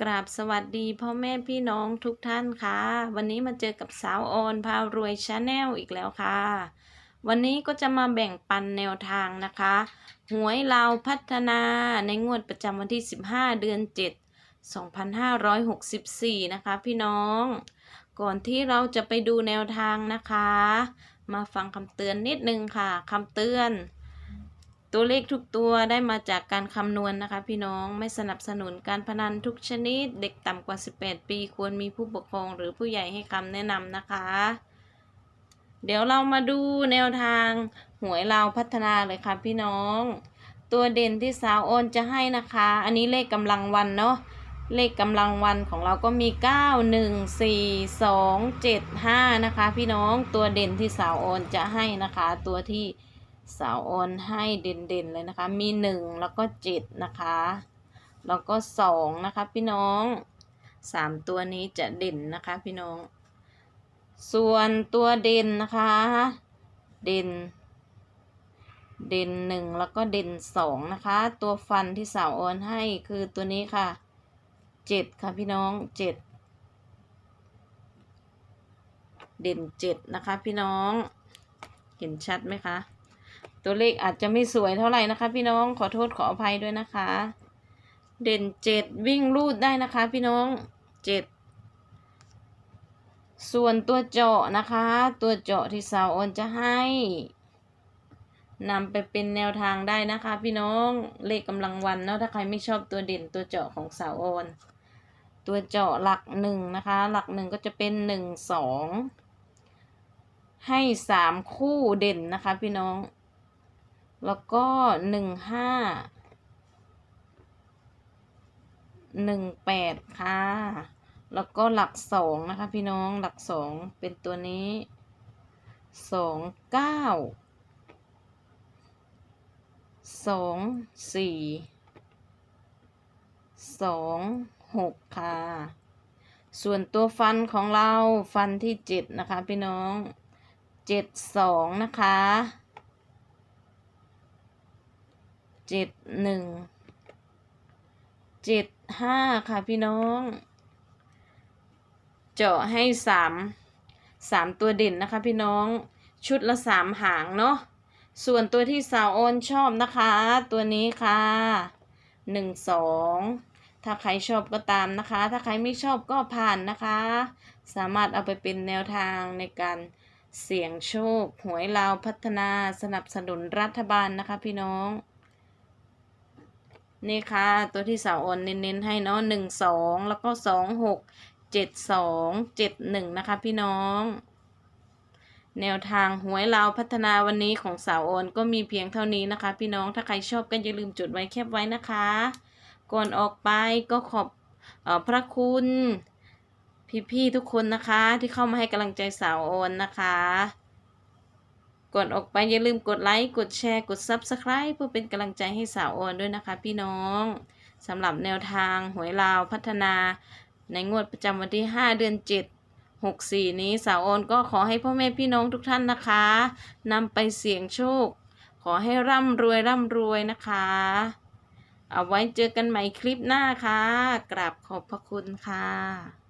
กราบสวัสดีพ่อแม่พี่น้องทุกท่านค่ะ วันนี้มาเจอกับสาวออนพารวยชาแนลอีกแล้วค่ะ วันนี้ก็จะมาแบ่งปันแนวทางนะคะ หวยเราวพัฒนาในงวดประจำวันที่ 15 เดือน 7 2564 นะคะพี่น้อง ก่อนที่เราจะไปดูแนวทางนะคะ มาฟังคำเตือนนิดนึงค่ะคำเตือน ตัวเลขทุกตัวได้มาจากการคำนวณนะคะ พี่น้องไม่สนับสนุนการพนันทุกชนิด เด็กต่ำกว่า 18 ปีควรมีผู้ปกครองหรือผู้ใหญ่ให้คำแนะนำนะคะ เดี๋ยวเรามาดูแนวทางหวยเราพัฒนาเลยค่ะพี่น้อง ตัวเด่นที่สาวโอนจะให้นะคะ อันนี้เลขกำลังวันเนาะเลขกำลังวันของเราก็มี 9 1 4 2 7 5 นะคะ พี่น้องตัวเด่นที่สาวโอนจะให้นะคะ ตัวที่ สาวโอนให้เด่นๆเลยนะคะ มี1แล้วก็7นะคะ แล้วก็2นะคะ พี่น้อง3ตัวนี้จะเด่นนะคะ พี่น้อง ส่วนตัวเด่นนะคะ เด่น เด่นหนึ่งแล้วก็เด่นสองนะคะ ตัวฟันที่สาวโอนให้คือตัวนี้ค่ะเจ็ดค่ะพี่น้องเจ็ดเด่นเจ็ดนะคะพี่น้อง เห็นชัดไหมคะ ตัวเลขอาจจะไม่สวยเท่าไหร่นะคะ พี่น้องขอโทษขออภัยด้วยนะคะ เด่นเจ็ดวิ่งรูดได้นะคะ พี่น้องเจ็ดส่วนตัวเจาะนะคะ ตัวเจาะที่สาวโอนจะให้นำไปเป็นแนวทางได้นะคะ พี่น้องเลขกำลังวันเนาะถ้าใครไม่ชอบตัวเด่นตัวเจาะของสาวโอนตัวเจาะหลักหนึ่งนะคะ หลักหนึ่งก็จะเป็นหนึ่งสองให้สามคู่เด่นนะคะ พี่น้อง แล้วก็หนึ่งห้าหนึ่งแปดค่ะ แล้วก็หลักสองนะคะพี่น้องหลักสองเป็นตัวนี้สองเก้าสองสี่สองหกค่ะ ส่วนตัวฟันของเราฟันที่เจ็ดนะคะพี่น้องเจ็ดสองนะคะ เจ็ดหนึ่งเจ็ดห้าค่ะพี่น้อง เจาะให้สามสามตัวเด่นนะคะพี่น้องชุดละสามหางเนาะส่วนตัวที่สาวโอนชอบนะคะ ตัวนี้ค่ะหนึ่งสองถ้าใครชอบก็ตามนะคะ ถ้าใครไม่ชอบก็ผ่านนะคะ สามารถเอาไปเป็นแนวทางในการเสี่ยงโชค หวยลาวพัฒนาสนับสนุนรัฐบาลนะคะพี่น้อง นี่ค่ะตัวที่สาวโอนเน้นๆให้เนาะหนึ่งสองแล้วก็สองหกเจ็ดสองเจ็ดหนึ่งนะคะพี่น้อง แนวทางหวยลาวพัฒนาวันนี้ของสาวโอนก็มีเพียงเท่านี้นะคะ พี่น้องถ้าใครชอบก็อย่าลืมจดไว้แคปไว้นะคะ ก่อนออกไปก็ขอบออพระคุณพี่ๆทุกคนนะคะที่เข้ามาให้กำลังใจสาวโอนนะคะ ก่อนออกไปอย่าลืมกดไลค์ กดแชร์ กด Subscribe เพื่อเป็นกำลังใจให้สาวโอนด้วยนะคะ พี่น้องสำหรับแนวทางหวยลาวพัฒนา ในงวดประจำวันที่ 5 เดือน 7 64 นี้สาวโอนก็ขอให้พ่อแม่พี่น้องทุกท่านนะคะนำไปเสี่ยงโชค ขอให้ร่ำรวยร่ำรวยนะคะ เอาไว้เจอกันใหม่คลิปหน้าค่ะ กราบขอบพระคุณค่ะ